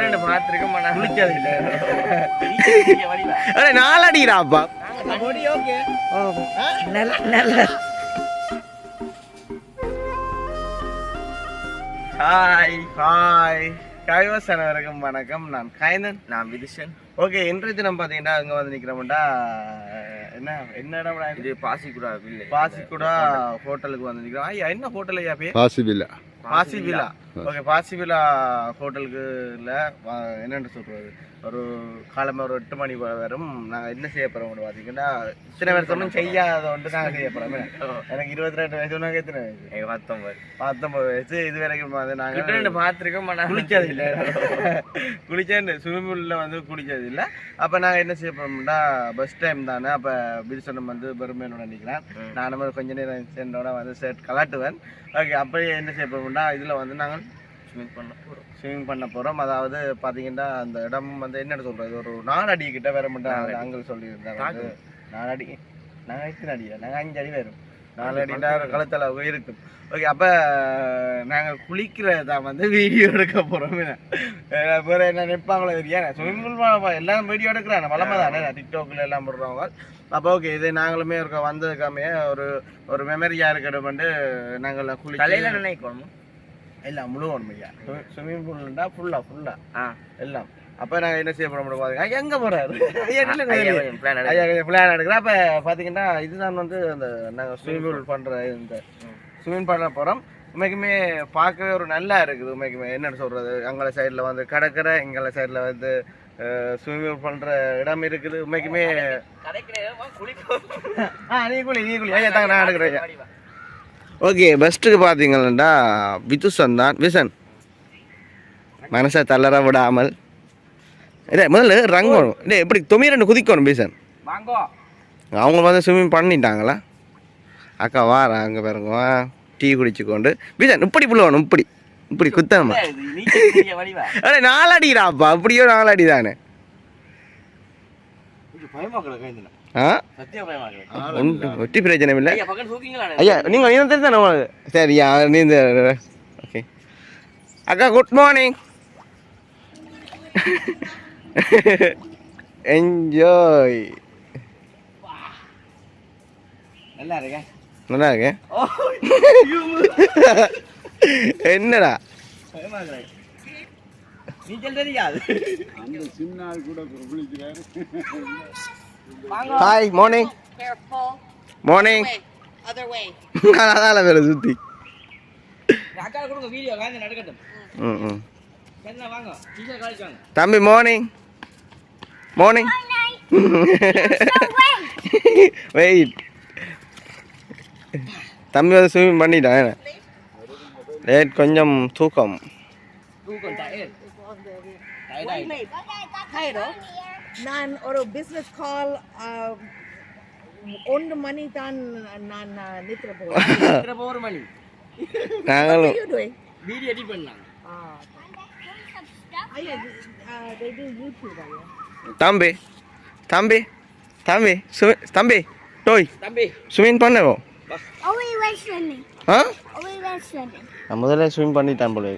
கிட்ட பார்த்துருக்கோம் குளிச்சது இல்ல நாலடிடாப்பா நல்ல நல்ல. ஹாய் ஹாய் கைவஸ் அனைவருக்கும் வணக்கம். நான் கைந்தன் நான் விதிஷன். ஓகே இன்றைய தினம் பார்த்தீங்கன்னா அங்கே வந்து நிற்கிறோம்டா என்ன என்ன இடம் இது? பாசிக்குடா வில்லை பாசிக்குடா ஹோட்டலுக்கு வந்து நிற்கிறோம் ஐயா என்ன ஹோட்டல் ஐயா பேர்? பாசிபில்லா பாசி விழா ஓகே பாசி விழா ஹோட்டலுக்கு இல்லை என்னென்னு சொல்றது? ஒரு காலமே ஒரு எட்டு மணி வரும். நாங்கள் என்ன செய்ய போகிறோம் பார்த்தீங்கன்னா இத்தனை வருஷமும் செய்யாத வந்து நாங்கள் செய்ய போகிறோம் எனக்கு இருபத்தி ரெண்டு வயசு உனக்கு எத்தனை வயசு? எங்க பத்தொன்பது. பத்தொம்பது வயசு இது வரைக்கும் கிட்ட நாங்கள் பார்த்துருக்கோம் குளிச்சது இல்லை. குளிச்சேன் ஸ்விம்மிங் பூலில் வந்து குளிச்சது இல்லை. அப்போ நாங்கள் என்ன செய்ய போகிறோம்னா பஸ் டைம் தானே. அப்போ பில்சனம் வந்து பெருமையோட நிற்கிறேன் நானும் கொஞ்ச நேரம் சென்றோட வந்து ஷர்ட் கலாட்டுவேன். ஓகே அப்படியே என்ன செய்ய போகிறோம்னா இதில் வந்து நாங்கள் ஸ்விமிங் பண்ண போறோம். ஸ்விமிங் பண்ண போகிறோம் அதாவது பார்த்தீங்கன்னா அந்த இடம் வந்து என்ன சொல்கிறது ஒரு நாலடி கிட்ட வர மட்டும் அங்கிள் சொல்லியிருந்தாங்க வந்து நாலடி. நாங்கள் எத்தனை அடி. நாங்கள் அஞ்சு அடி வரும். நாலு அடினா கழுத்தளவு இருக்கும் ஓகே அப்போ நாங்கள் குளிக்கிறத வந்து வீடியோ எடுக்க போகிறோம் வேறு என்ன நிற்பாங்களோ தெரியா ஸ்விமிங் பூல் எல்லாம் வீடியோ எடுக்கிறாங்க. வளமை தானே. டிக்டாக்ல எல்லாம் போடுறவங்க. அப்போ ஓகே இது நாங்களுமே இருக்க வந்ததுக்காமே ஒரு ஒரு மெமரியாக இருக்கட்டும் நாங்கள் குளிக்க தலையில நினைக்கணும். எல்லாம் முழுவதும் ஐயா ஸ்விம்மிங் பூல்னா ஃபுல்லா ஃபுல்லா ஆ எல்லாம். அப்ப நாங்க என்ன செய்ய போறோம் பாருங்க ஐயா எங்க போறாரு? ஐயா நில்லுங்க, ஐயா பிளான் எடுக்கிறேன் அப்ப பாத்தீங்கன்னா இதுதான் வந்து அந்த நாங்க ஸ்விம்மிங் பூல் பண்ற இந்த ஸ்விம்மிங் பண்ண போறோம். உண்மைக்குமே பார்க்கவே ஒரு நல்லா இருக்குது உண்மைக்குமே. என்னன்னு சொல்றது? அங்கே சைடில் வந்து கடற்கரை எங்களை சைடில் வந்து ஸ்விம்மிங் பூல் பண்ற இடம் இருக்குது. உண்மைக்குமே ஆ நீ குளி நீ குளி. ஐயா தாங்க நான் எடுக்கிறேன் ஐயா. ஓகே பெஸ்ட்டுக்கு பார்த்தீங்கன்னா விதுசன் தான். விசன் மனசை தளர விடாமல். இல்லை முதல்ல ரங்கணும் இல்லை எப்படி தொண்ணூறு ரெண்டு குதிக்கணும் பீசன் வாங்கோ. அவங்க வந்து ஸ்விம்மிங் பண்ணிட்டாங்களா? அக்கா வாரா அங்கே பாருங்க வா. டீ குடிச்சுக்கொண்டு. பீசன் இப்படி புள்ளணும் இப்படி இப்படி வடிவா? அடே நாலடிடாப்பா அப்படியோ நாலடி தானே ஆ சத்தியம் பயமாக்குது ஒன்று ஒட்டி பிரச்சனை இல்லை. ஐயா நீங்கள் தெரியும் உங்களுக்கு? சரியா நீந்த ஓகே. அக்கா குட் மார்னிங் என்ஜாய் நல்லா இருக்கேன் நல்லா இருக்கு என்னடா? நீச்சல் தெரியாது. Hi morning Careful. Morning Way. Other way. அதால வேறு சுற்றி அக்கா கொடுங்க வீடியோ காந்தி நடக்கட்டும் ம் ம் சரிண்ணா வாங்க டீச்சர் காலேஜ் வாங்க தம்பி மார்னிங் மார்னிங் வெயிட் தம்பி வந்து ஸ்விம்மிங் பண்ணிட்டான் லேட் கொஞ்சம் தூக்கம் தூக்கம் டயர் Title. நான் ஒரு பிசினஸ் கால் ஒன்று மணி தான் நான் நித்திர போவேன் ஒரு மணி நாங்களும் வீடியோ எடிட் பண்ணாங்க ஐயா they do YouTube ஐயா தம்பி தம்பி தம்பி தம்பி டோய் தம்பி ஸ்விமிங். நான் முதல்ல ஸ்விம் பண்ணிட்டேன் போல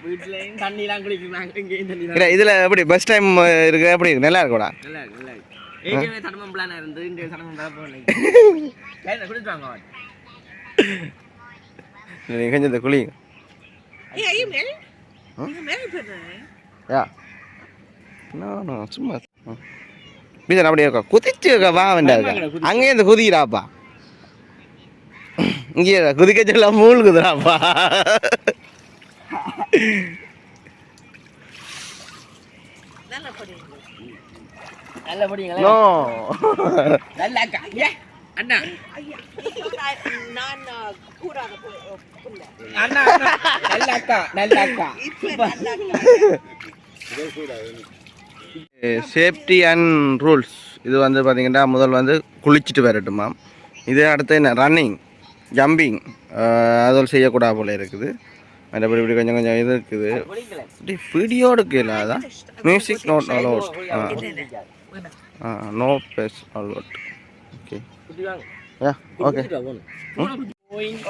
இருக்கு. வாங்க Only இது went. பரவாயில்ல வீட்லயும் தண்ணிலாம் குளிக்கிறாங்க இங்கேயும் தண்ணி இல்லை இதில் எப்படி பஸ் டைம் இருக்கு எப்படி இருக்கு? நல்லா இருக்குடா நல்லா இருக்கு நல்லா இருக்கு ஏற்கனவே தடமம் பிளான் இருந்து இந்த தடமம் பிளான் போகணும் கையில் குடிச்சு வாங்க வாங்க. நீங்கள் கொஞ்சம் இந்த? யா. நோ சும்மா. பீசன் அப்படியே இருக்கா? குதிச்சு இருக்கா? வா வேண்டாம் அங்கேயே இந்த குதிக்கிறாப்பா. இங்கே குதிக்க சொல்ல மூழ்குதுறாப்பா நல்லா படிங்க நல்லா படிங்களா நோ. நல்லா அக்கா ஏ அண்ணா. ஐயா நான் நான் கூடாத புள்ள. அண்ணா அண்ணா. நல்ல அக்கா நல்ல அக்கா இப்ப நல்லா சேஃப்டி அண்ட் ரூல்ஸ் இது வந்து பார்த்தீங்கன்னா முதல் வந்து குளிச்சுட்டு வரட்டுமா. இது அடுத்து என்ன? ரன்னிங் ஜம்பிங் அதில் செய்யக்கூடாது போல இருக்குது. மற்றபடி இப்படி கொஞ்சம் கொஞ்சம் இது இருக்குது. இப்படி வீடியோ எடுக்கல அதான். Music not allowed ah no face allowed okay yeah okay.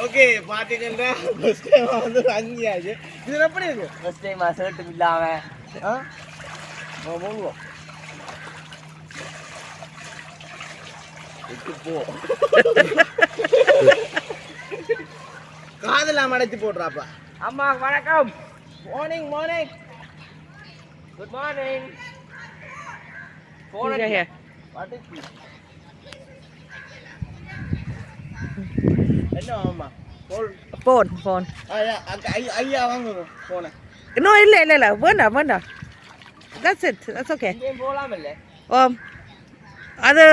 Okay பாத்தீங்கன்னா ஃபர்ஸ்ட் டைம் வந்து அஞ்சு ஆச்சு இது எப்படி இருக்கு? ஃபர்ஸ்ட் டைம் ஷர்ட் இல்லாம. ஆ? போ. காதெல்லாம் அடைச்சு போடுறாப்பா. அம்மா வணக்கம். Morning morning good morning right here. What is என்ன ஆமா போல் Phone, phone. ஐயா வாங்க போனேன் No, இல்ல இல்ல இல்ல. வேண்டாம் வேண்டாம் it. That's okay. இங்கேயும் போலாம் இல்ல Um, அது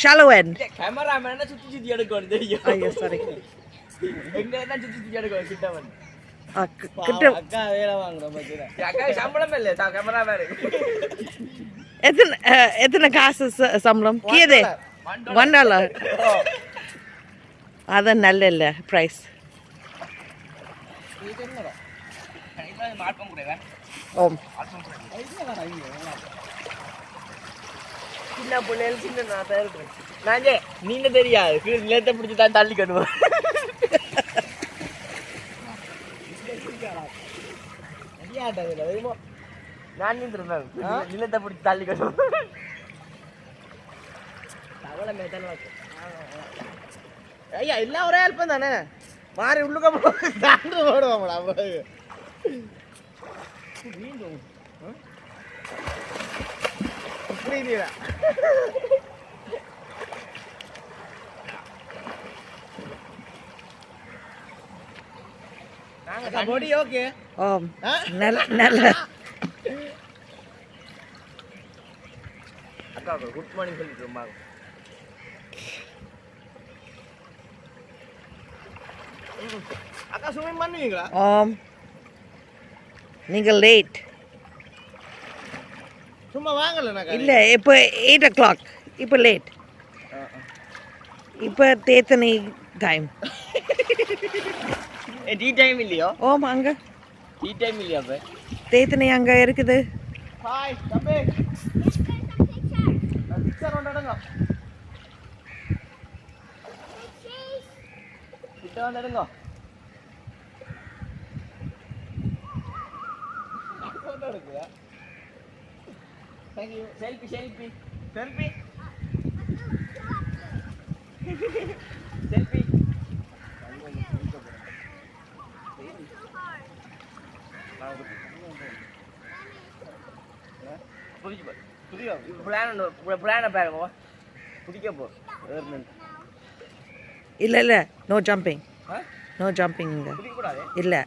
shallow end. கேமராமேன சுத்தி சுத்தி எடுக்கணும் தெரியும் ஐயோ. சாரி எங்க என்ன சுத்தி சுத்தி எடுக்கணும் கிட்ட வந்து. கிட்ட அக்கா வேலை வாங்குறோம் சம்பளம் எத்தனை எத்தனை காசு ச- சம்பளம்? கீதே. ஒன் டாலர் அது நல்ல இல்லை ப்ரைஸ் ஓம் சின்ன பிள்ளைகள் சின்ன நான் பேர் நாஞ்சே நீங்க தெரியாது. கீழ் நிலத்தை பிடிச்சி தான் தள்ளி கட்டுவோம் நான் நின்றுருந்தேன். நிலத்தை பிடிச்சி தள்ளி தவளை மேய்த்தாலும் ஐயா எல்லாம் ஒரே அல்பம் தானே? மாறி உள்ளுக்க தாண்டு போடுவாங்களா அவ்வளவு புரியுதா? நாங்க பொடி ஓகே. ஓம் ஆ? நல்ல நல்ல. அக்கா குட் மார்னிங் சொல்லிட்டு இருந்தாங்க அக்கா ஸ்விமிங் பண்ணுவீங்களா? ஓம் நீங்கள் லேட் சும்மா வாங்கல இல்லை இப்போ எயிட் ஓ கிளாக் இப்போ லேட் இப்போ தேத்தனி டைம் டீ டைம் இல்லையோ? ஓம் அங்கே. டீ டைம் இல்லையா அப்ப? தேத்தனி அங்கே இருக்குது. ஹாய் தம்பி பிக்சர் ஒன்று எடுங்க. கிட்ட வந்து எடுங்க. எடுக்குதா thank you selfie selfie selfie selfie புரிஞ்சு போ புரியா பிளான் பிளானை பாருங்க. பிடிக்க போ. இல்லை இல்லை. நோ ஜம்பிங் நோ ஜம்பிங் இங்கே. இல்லை.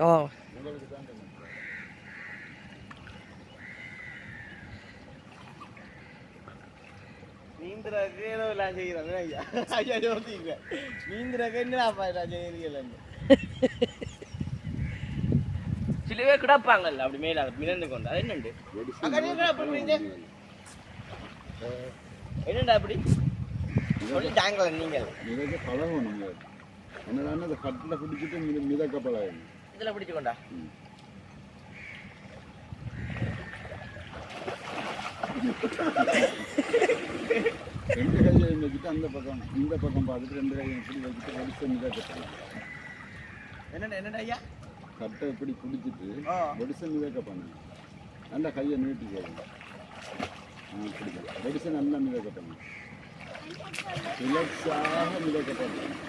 ஓ. நீந்திரக்கு எல்லாம் செய்கிறேன் ஐயா ஐயா யோசிங்க நீந்திரக்கு என்னப்பா நான் செய்கிறீங்களேன்னு சில பேர் கிடப்பாங்கல்ல அப்படி மேல மிதந்து கொண்டு அது என்னண்டு என்ன என்னண்டா அப்படி சொல்லிட்டாங்களே நீங்கள் மிதக்க பழகணும் நீங்கள் என்னடான்னா அந்த கட்டில் பிடிச்சிட்டு மித மிதக்க பழகணும் இதுல பிடிச்சு கொண்டா ரெண்டு கையை வச்சுட்டு அந்த பக்கம் இந்த பக்கம் பார்த்துட்டு ரெண்டு கையை இப்படி வச்சுட்டு வடிச மிதக்க பழகணும் என்னடா என்னடா ஐயா? கட்டை இப்படி பிடிச்சிட்டு ஆ. வடிச மிதக்க பண்ணணும் நல்லா கையை நீட்டி போகணும் ஆ பிடிக்கலாம் வடிச நல்லா மிதக்க பண்ணணும் ரிலாக்ஸாக மிதக்க பண்ணணும்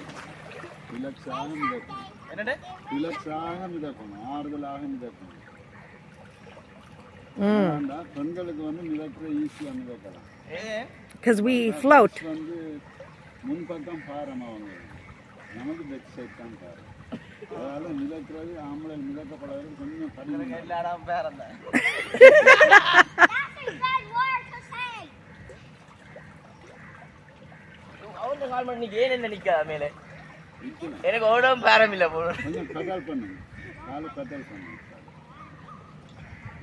ரிலாக்ஸாக மிதக்கணும் என்னடா ரிலாக்ஸாக மிதக்கணும் ஆறுதலாக மிதக்கணும் பெண்களுக்கு வந்து மிதக்கிற ஈஸியாக மிதக்கலாம் ஏ because we float வந்து முன்பக்கம் பாரம் அவங்க நமக்கு பேக் சைட் தான் பாரம் அதனால மிதக்கிறது ஆம்பளை மிதக்கப்படாது கொஞ்சம் கடினம் எல்லாரும் பேரன் தான் அவன் கால் பண்ணி ஏன் என்ன நிக்காத மேலே நிக்கணும். எனக்கு ஓடவும் பேரம் இல்லை போடும் கொஞ்சம் பெடல் பண்ணுங்க காலை பெடல் பண்ணுங்க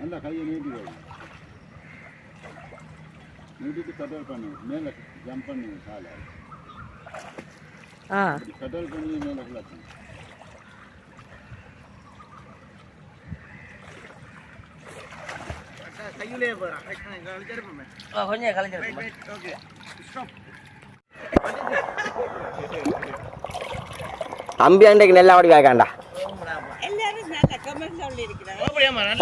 நல்லா கையை நீட்டி இடுக்கு கட்டல் பண்ணி மேலே ஜம்ப் பண்ணி கால. ஆ. கட்டல் பண்ணி மேலே கிளப்பணும் கையிலே அம்பி அண்டைக்கு நெல்ல ஓடி வேகாண்டா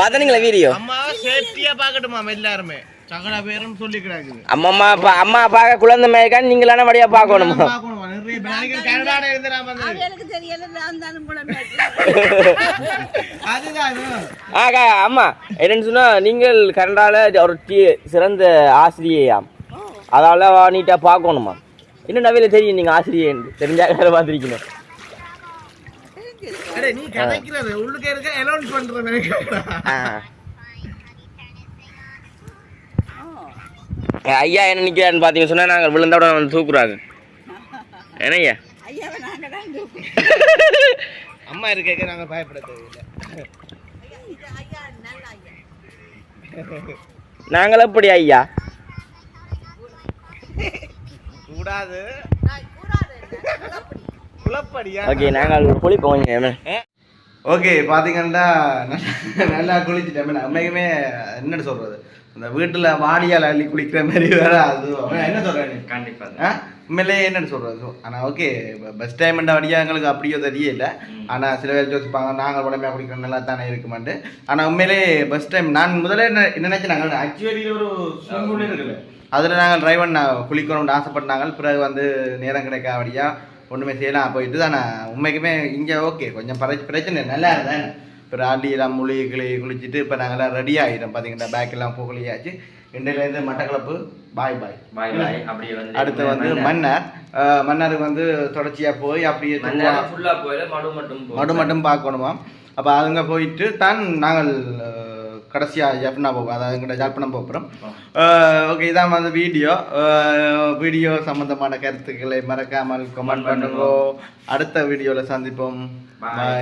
பாத்தீங்களா வீடியோ. அம்மா சேஃப்டியா பாக்கட்டுமா எல்லாருமே. சகல பேரும் சொல்லி கிடக்குது. அம்மா அப்பா அம்மா பார்க்க குழந்தை மேய்க்கா நீங்களான வடியா பார்க்கணுமா. ஆக்கா அம்மா என்னன்னு சொன்னா நீங்கள் கனடால ஒரு சிறந்த ஆசிரியையாம். அதால நீட்டா பார்க்கணுமா? இன்னும் நவையில தெரியும் நீங்க ஆசிரியை தெரிஞ்சா வேலை பார்த்துருக்கணும் அடே நீ கதைக்கிறது உள்ளுக்க இருக்க அலௌன்ஸ் பண்ற ஐயா என்ன நிக்கிறான்னு பாத்தீங்க சொன்னா நாங்கள் விழுந்தோட வந்து தூக்குறாங்க. என்ன ஐயா அம்மா இருக்க நாங்க பயப்பட தேவையில்லை. நாங்கள் எப்படி ஐயா? கூடாது. குழப்படியா? ஓகே நாங்கள் குளிப்போம் ஓகே பார்த்தீங்கன்னா நல்லா- நல்லா குளிச்சுட்டேன் உண்மைக்குமே என்னன்னு சொல்றது? இந்த வீட்டுல வாடியால் அள்ளி குளிக்கிற மாதிரி வேற அது. என்ன சொல்றேன் கண்டிப்பா. ஆ? உண்மையிலே என்னன்னு சொல்றது? ஆனா ஓகே பஸ் டைம் வழியா எங்களுக்கு அப்படியோ தெரியல. ஆனா சில பேர் யோசிப்பாங்க நாங்கள் உடமையாக குடிக்கிறோம் நல்லா தானே இருக்குமான்ட்டு. ஆனா உண்மையிலே பஸ் டைம் நான் முதல்ல என்ன நினைச்சேன் நாங்கள் ஆக்சுவலி ஒரு இருக்குல்ல. அதில் நாங்கள் டிரைவ் பண்ண குளிக்கணும்னு ஆசைப்பட்டாங்க பிறகு வந்து நேரம் கிடைக்காவடியா ஒன்றுமே செய்யலாம். போயிட்டு தானே உண்மைக்குமே இங்கே ஓகே கொஞ்சம் பர பிரச்சனை நல்லா இருந்தானே இப்போ ஆண்டியெல்லாம் முழி கிளி குளிச்சுட்டு இப்போ நாங்கள்லாம் ரெடி ஆகிட்டோம் பார்த்தீங்கன்னா பேக் எல்லாம் புகழியாச்சு. இன்றையிலேருந்து மட்டக்களப்பு பாய் பாய் பாய் பாய் அப்படியே வந்து அடுத்து வந்து மன்னர். மன்னருக்கு வந்து தொடர்ச்சியாக போய் அப்படியே திரும்ப ஃபுல்லா போயில மடு மட்டும் மடு மட்டும் பார்க்கணுமா அப்போ அங்கே போயிட்டு தான் நாங்கள் கடைசியாக ஜப்னா போவோம் அதாவது எங்கிட்ட ஜாழ்ப்பாணம் போகிறோம் ஓகே இதான் வந்து வீடியோ. வீடியோ சம்மந்தமான கருத்துக்களை மறக்காமல் கமெண்ட் பண்ணுங்க. அடுத்த வீடியோவில் சந்திப்போம். பாய்